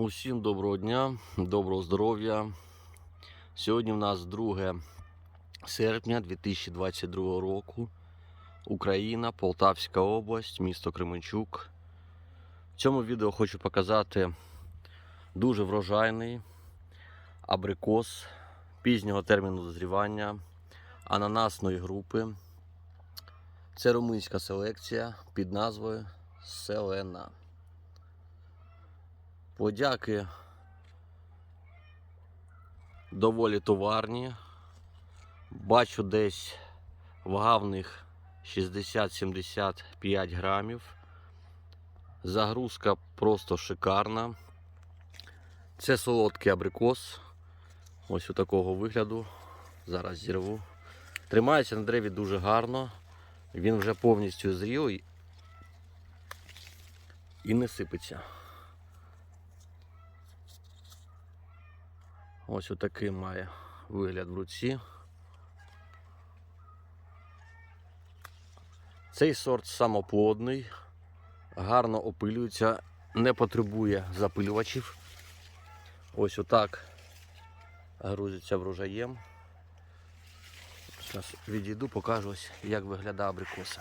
Усім доброго дня, доброго здоров'я. Сьогодні в нас 2 серпня 2022 року. Україна, Полтавська область, місто Кременчук. В цьому відео хочу показати дуже врожайний абрикос пізнього терміну дозрівання ананасної групи. Це румунська селекція під назвою Селена. Подяки доволі товарні. Бачу десь в них 60-75 грамів. Загрузка просто шикарна. Це солодкий абрикос. Ось у такого вигляду. Зараз зірву. Тримається на дереві дуже гарно. Він вже повністю зрілий і не сипеться. Ось отакий має вигляд в руці. Цей сорт самоплодний, гарно опилюється, не потребує запилювачів. Ось отак грузиться врожаєм. Зараз відійду, покажу ось, як виглядає абрикоса.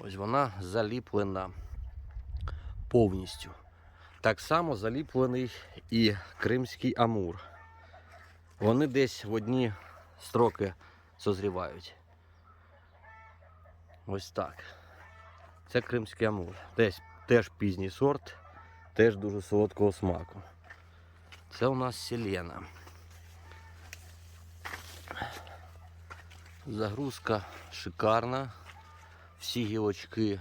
Ось вона заліплена повністю. Так само заліплений і кримський амур. Вони десь в одні строки созрівають. Ось так. Це кримський амур. Десь теж пізній сорт, теж дуже солодкого смаку. Це у нас селена. Загрузка шикарна. Всі гілочки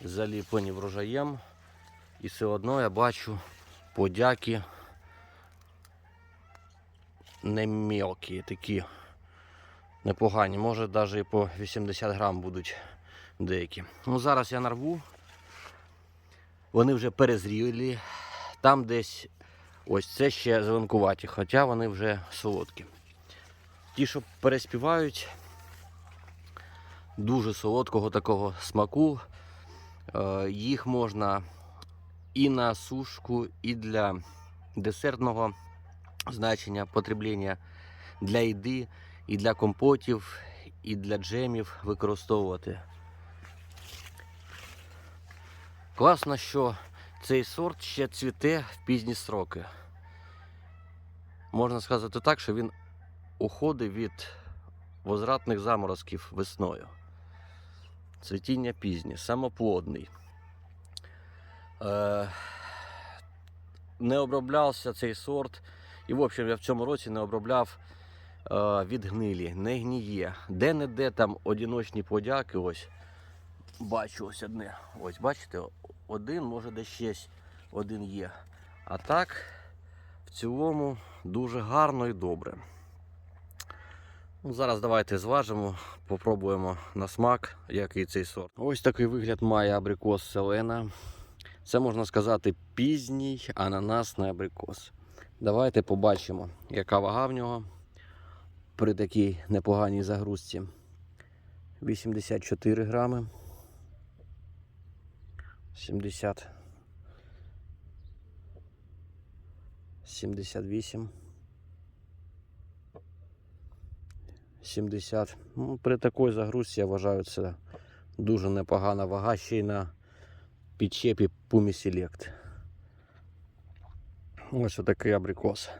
заліплені врожаєм. І все одно я бачу подяки не мелкі, такі непогані. Може навіть і по 80 грам будуть деякі. Ну зараз я нарву. Вони вже перезріли. Там десь ось це ще зеленкуваті, хоча вони вже солодкі. Ті, що переспівають, дуже солодкого такого смаку. Е, Їх можна і на сушку, і для десертного значення потреблення для їди, і для компотів, і для джемів використовувати. Класно, що цей сорт ще цвіте в пізні строки. Можна сказати так, що він уходить від возвратних заморозків весною. Цвітіння пізнє, самоплодний. Е, не оброблявся цей сорт. І, в общем, я в цьому році не обробляв е, від гнилі, не гніє. Де-не-де там одиночні подяки. Ось бачу ось одне. Ось, бачите, один, може де ще один є. А так, в цілому, дуже гарно і добре. Ну, Зараз давайте зважимо, попробуємо на смак, який цей сорт. Ось такий вигляд має абрикос Селена. Це можна сказати пізній ананасний абрикос. Давайте побачимо, яка вага в нього при такій непоганій загрузці. 84 грами. 70. 78. 70. Ну, при такій загрузці я вважаю це дуже непогана вага ще й на підчепі Pumi Select. Ось отакий абрикос.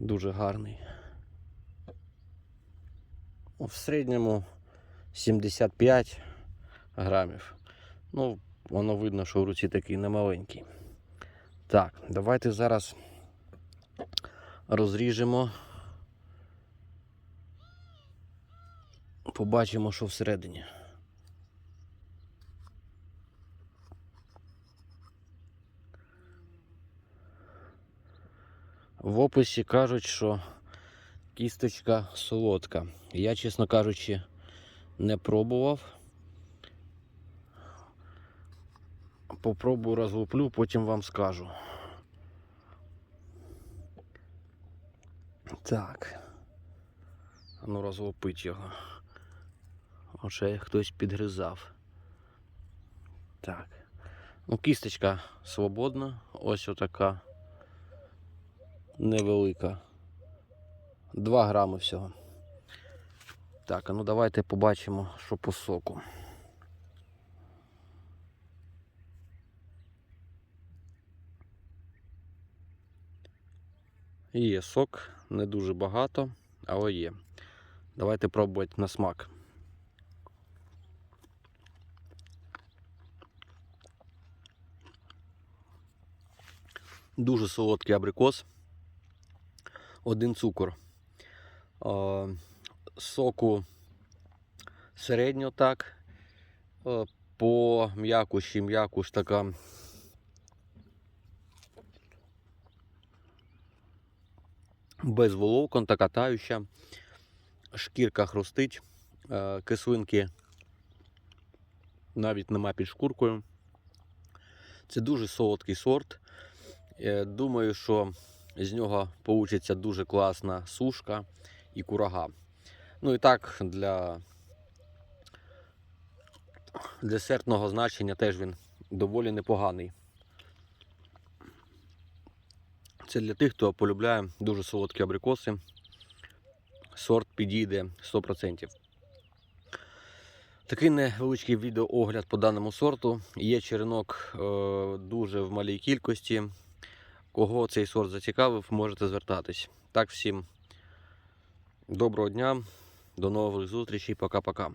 Дуже гарний. В середньому 75 грамів. Ну, воно видно, що в руці такий немаленький. Так, давайте зараз розріжемо. Побачимо, що всередині. В описі кажуть, що кісточка солодка. Я, чесно кажучи, не пробував. Попробую розлуплю, потім вам скажу. Так. Ну розлупить його. Оце хтось підгризав. Так. Ну, кісточка свободна, ось отака невелика. 2 грами всього. Так, а ну давайте побачимо, що по соку. Є сок, не дуже багато, але є. Давайте пробувати на смак. Дуже солодкий абрикос. Один цукор. Соку середньо так. По м'якуші, м'якуш така. Без волокон, така тающа. Шкірка хрустить, кислинки навіть нема під шкуркою. Це дуже солодкий сорт. Е, Думаю, що з нього вийде дуже класна сушка і курага. Ну і так, для десертного значення теж він доволі непоганий. Це для тих, хто полюбляє дуже солодкі абрикоси. Сорт підійде 100%. Такий невеличкий відеоогляд по даному сорту. Є черенок е, дуже в малій кількості. Кого цей сорт зацікавив, можете звертатись. Так, всім доброго дня, до нових зустрічей, пока-пока.